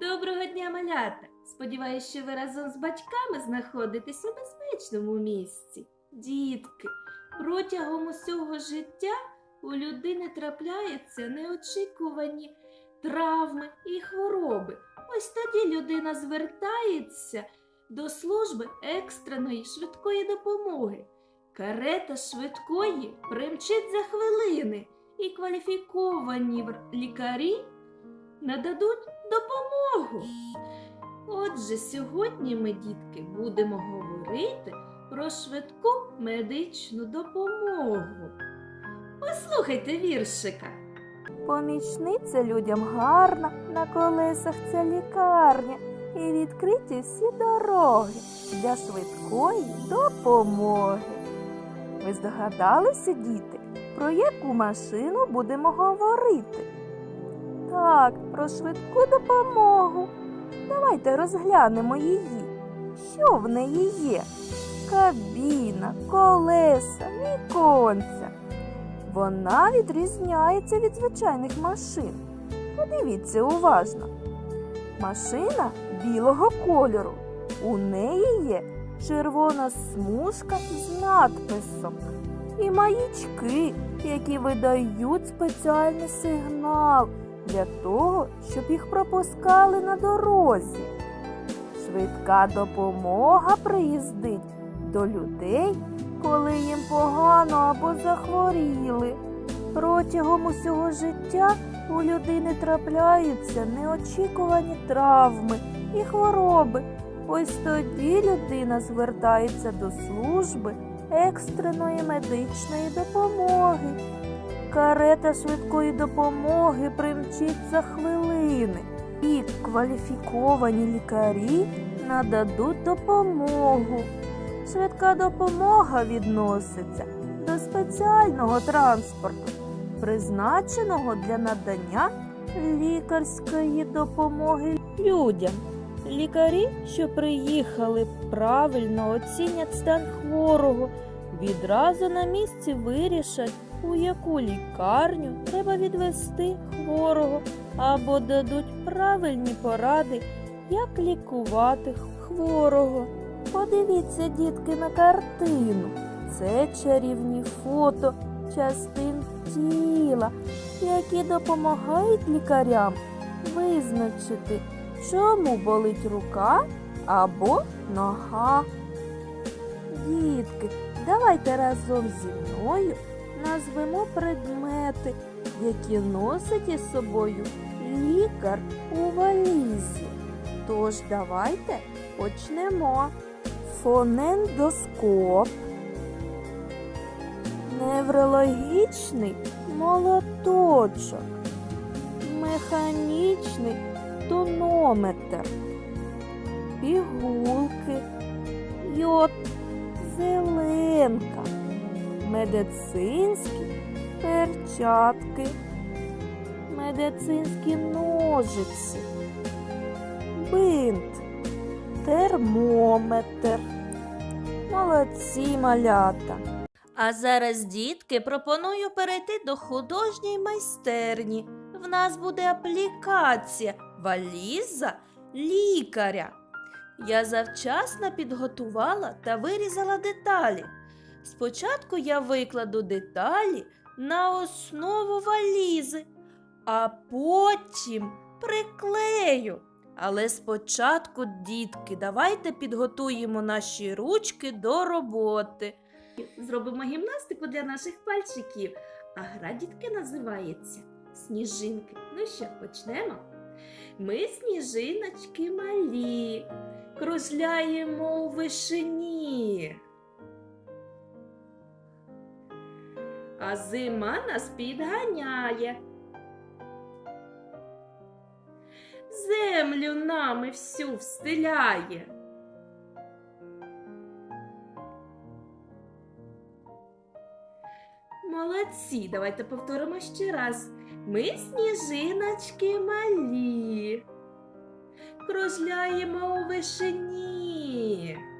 Доброго дня, малята! Сподіваюсь, що ви разом з батьками знаходитесь у безпечному місці. Дітки, протягом усього життя у людини трапляються неочікувані травми і хвороби. Ось тоді людина звертається до служби екстреної швидкої допомоги. Карета швидкої примчить за хвилини, і кваліфіковані лікарі нададуть допомогу. Отже, сьогодні ми, дітки, будемо говорити про швидку медичну допомогу. Послухайте віршика. Помічниця людям гарна, на колесах ця лікарня, і відкриті всі дороги для швидкої допомоги. Ви здогадалися, діти, про яку машину будемо говорити? Так, про швидку допомогу. Давайте розглянемо її. Що в неї є? Кабіна, колеса, віконця. Вона відрізняється від звичайних машин. Подивіться уважно. Машина білого кольору. У неї є червона смужка з надписом і маячки, які видають спеціальний сигнал для того, щоб їх пропускали на дорозі. Швидка допомога приїздить до людей, коли їм погано або захворіли. Протягом усього життя у людини трапляються неочікувані травми і хвороби. Ось тоді людина звертається до служби екстреної медичної допомоги. Карета швидкої допомоги примчить за хвилини, і кваліфіковані лікарі нададуть допомогу. Швидка допомога відноситься до спеціального транспорту, призначеного для надання лікарської допомоги людям. Лікарі, що приїхали, правильно оцінять стан хворого, відразу на місці вирішать, у яку лікарню треба відвести хворого або дадуть правильні поради, як лікувати хворого. Подивіться, дітки, на картину. Це чарівні фото частин тіла, які допомагають лікарям визначити, чому болить рука або нога. Дітки, давайте разом зі мною назвемо предмети, які носить із собою лікар у валізі. Тож давайте почнемо. Фонендоскоп, неврологічний молоточок, механічний тонометр, пігулки, йод, зеленка, медицинські перчатки, медицинські ножиці, бинт термометр. Молодці малята. А зараз, дітки, пропоную перейти до художньої майстерні. В нас буде аплікація валіза лікаря. Я завчасно підготувала та вирізала деталі. Спочатку я викладу деталі на основу валізи, а потім приклею. Але спочатку, дітки, давайте підготуємо наші ручки до роботи. Зробимо гімнастику для наших пальчиків. А гра дітки називається Сніжинки. Ну що, почнемо? Ми сніжиночки малі, кружляємо у вишині. А зима нас підганяє. Землю нами всю встиляє. Молодці, давайте повторимо ще раз. Ми сніжиночки малі. Кружляємо у вишині.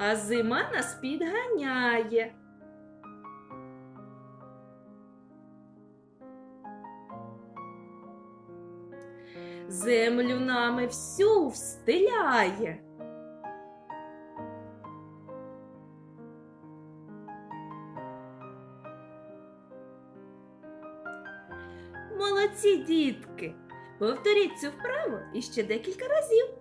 а зима нас підганяє. Землю нами всю встиляє. Молодці дітки! Повторіть цю вправу іще декілька разів.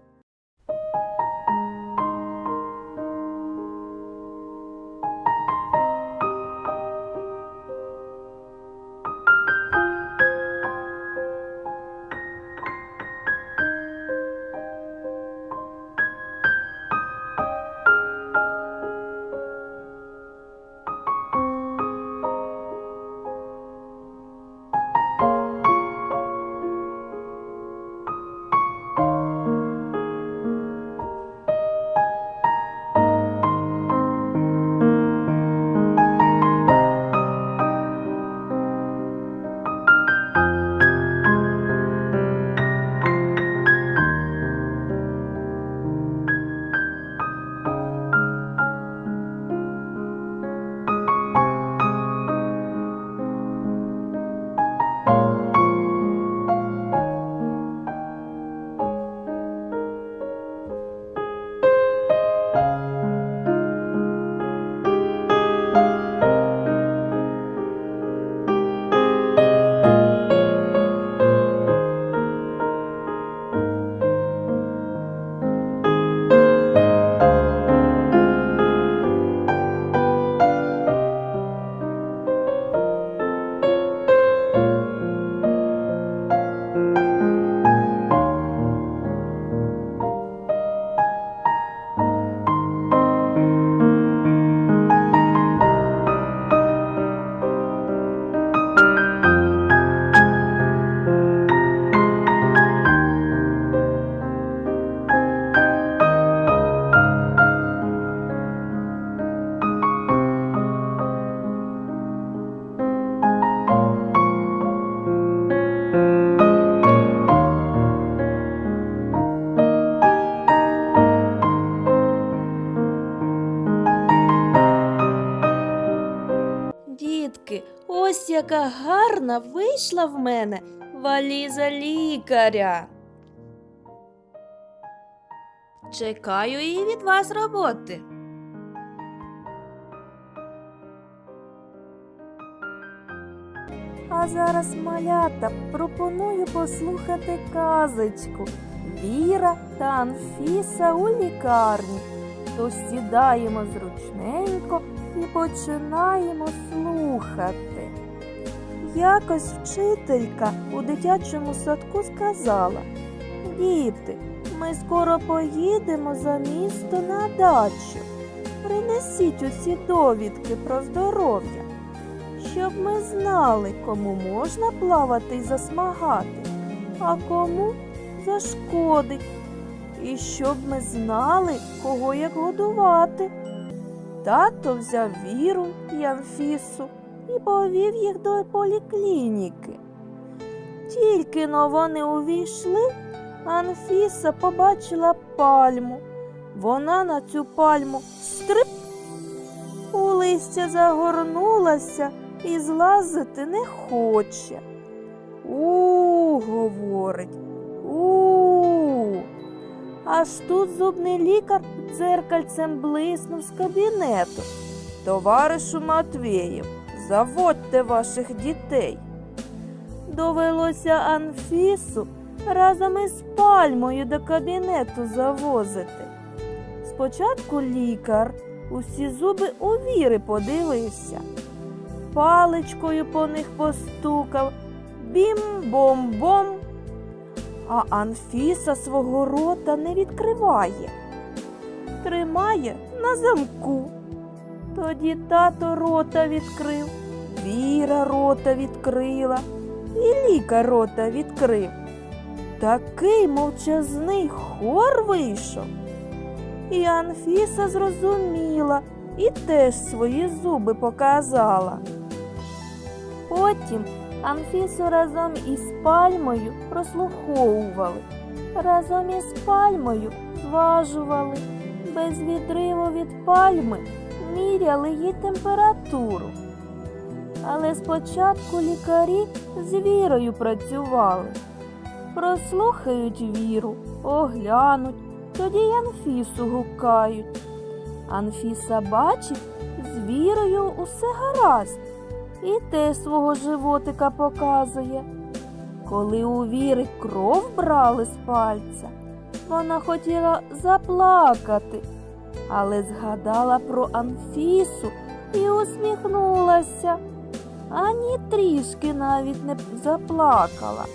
Ось яка гарна вийшла в мене валіза лікаря. Чекаю і від вас роботи. А зараз, малята, пропоную послухати казочку Віра та Анфіса у лікарні. Тож сідаємо зручненько і починаємо слухати. Якось вчителька у дитячому садку сказала Діти, ми скоро поїдемо за місто на дачу. Принесіть усі довідки про здоров'я, щоб ми знали, кому можна плавати і засмагати, а кому зашкодить. І щоб ми знали, кого як годувати. Тато взяв Віру і Анфісу і повів їх до поліклініки. Тільки но вони увійшли, Анфіса побачила пальму. Вона на цю пальму стрип у листя загорнулася і злазити не хоче. У, говорить, у. Аж тут зубний лікар дзеркальцем блиснув з кабінету. Товаришу Матвєєв, заводьте ваших дітей. Довелося Анфісу разом із пальмою до кабінету завозити. Спочатку лікар усі зуби у віри подивився, паличкою по них постукав, бім-бом-бом. А Анфіса свого рота не відкриває, тримає на замку. Тоді тато рота відкрив, Віра рота відкрила, і лікар рота відкрив. Такий мовчазний хор вийшов. І Анфіса зрозуміла і теж свої зуби показала. Потім Анфісу разом із пальмою прослуховували, разом із пальмою зважували, без відриву від пальми міряли їй температуру. Але спочатку лікарі з вірою працювали. Прослухають віру, оглянуть, тоді й Анфісу гукають. Анфіса бачить, з вірою усе гаразд, і те свого животика показує. Коли у віри кров брали з пальця, вона хотіла заплакати, але згадала про Анфісу і усміхнулася, ані трішки навіть не заплакала.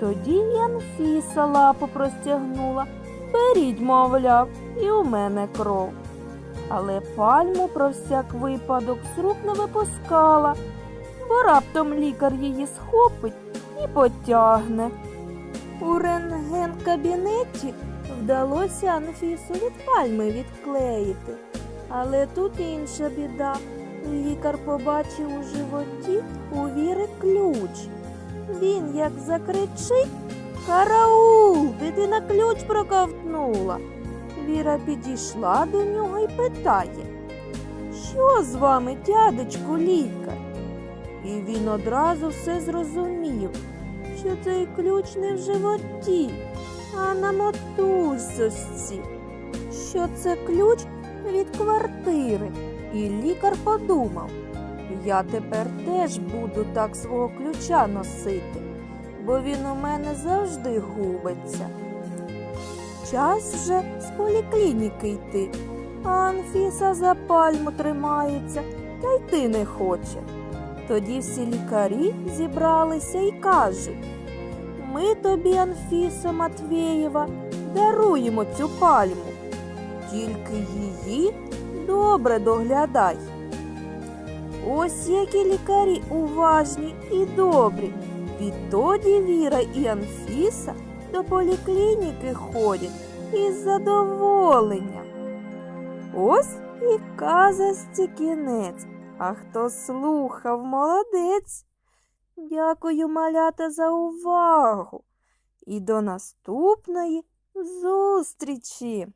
Тоді й Анфіса лапу простягнула. Беріть, мовляв, і у мене кров. Але пальму про всяк випадок з рук не випускала, бо раптом лікар її схопить і потягне. У рентген-кабінеті вдалося Анфісу від пальми відклеїти. Але тут інша біда. Лікар побачив у животі у віри ключ. Він як закричить Караул! Дитина ключ проковтнула. Віра підійшла до нього і питає, що з вами, дядечку лікар? І він одразу все зрозумів, що цей ключ не в животі, а на мотузці, що це ключ від квартири. І лікар подумав, я тепер теж буду так свого ключа носити, бо він у мене завжди губиться. Час вже з поліклініки йти, а Анфіса за пальму тримається та йти не хоче. Тоді всі лікарі зібралися і кажуть ми тобі, Анфіса Матвєєва, даруємо цю пальму, тільки її добре доглядай. Ось які лікарі уважні і добрі. Відтоді Віра і Анфіса до поліклініки ходять із задоволенням. Ось і казасті кінець. А хто слухав, молодець. Дякую, малята, за увагу. І до наступної зустрічі!